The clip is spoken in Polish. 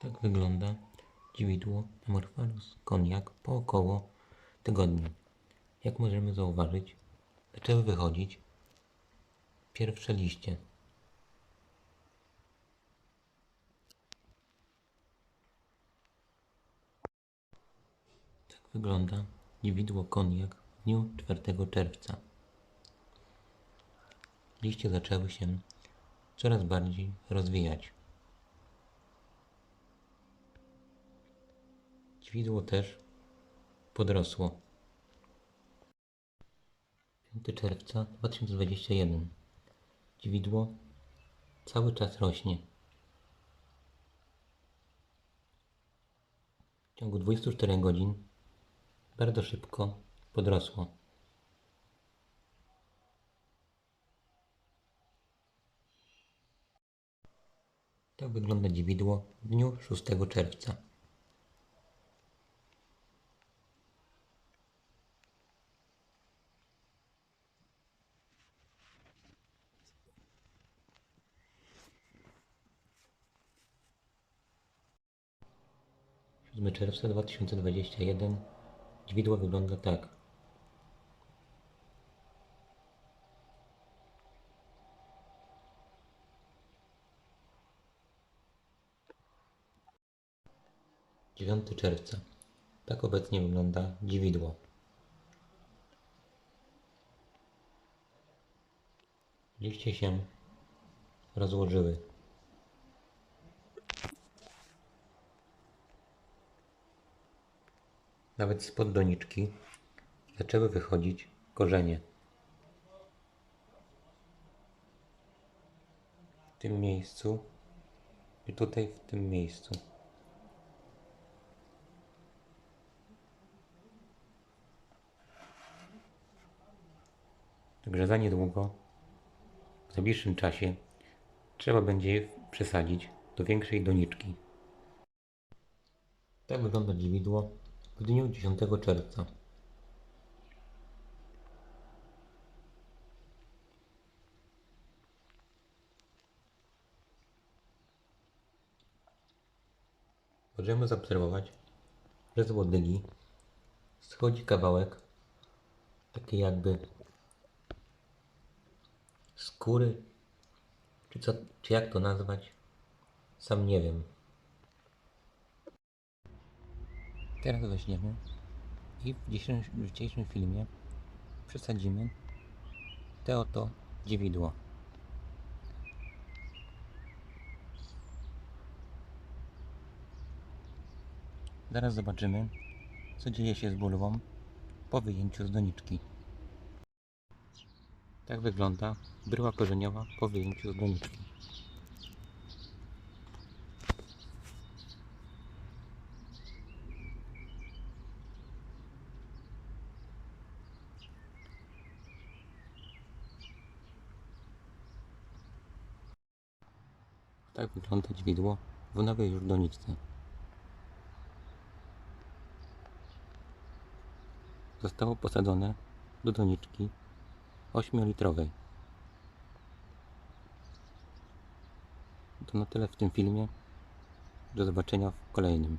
Tak wygląda dziwidło Amorphalus koniak po około tygodniu. Jak możemy zauważyć, zaczęły wychodzić pierwsze liście. Tak wygląda dziwidło koniak w dniu 4 czerwca. Liście zaczęły się coraz bardziej rozwijać. Dźwidło też podrosło. 5 czerwca 2021. Dźwidło cały czas rośnie. W ciągu 24 godzin bardzo szybko podrosło. Tak wygląda dziwidło w dniu 6 czerwca. Siódmy czerwca 2021 Dźwidło wygląda tak. Dziewiąty czerwca. Tak obecnie wygląda dziwidło. Liście się rozłożyły. Nawet spod doniczki zaczęły wychodzić korzenie. W tym miejscu i tutaj w tym miejscu. Także za niedługo, w najbliższym czasie, trzeba będzie je przesadzić do większej doniczki. Tak wygląda dziwidło w dniu 10 czerwca. Możemy zaobserwować, że z łodygi schodzi kawałek takiej jakby skóry, czy, co, czy jak to nazwać, sam nie wiem. Teraz weźmiemy i w dzisiejszym, w dzisiejszym filmie przesadzimy te oto dziewidło. Zaraz zobaczymy, co dzieje się z bulwą po wyjęciu z doniczki. Tak wygląda bryła korzeniowa po wyjęciu z doniczki. Tak wygląda dźwidło w nowej już doniczce. Zostało posadzone do doniczki 8-litrowej. To na tyle w tym filmie. Do zobaczenia w kolejnym.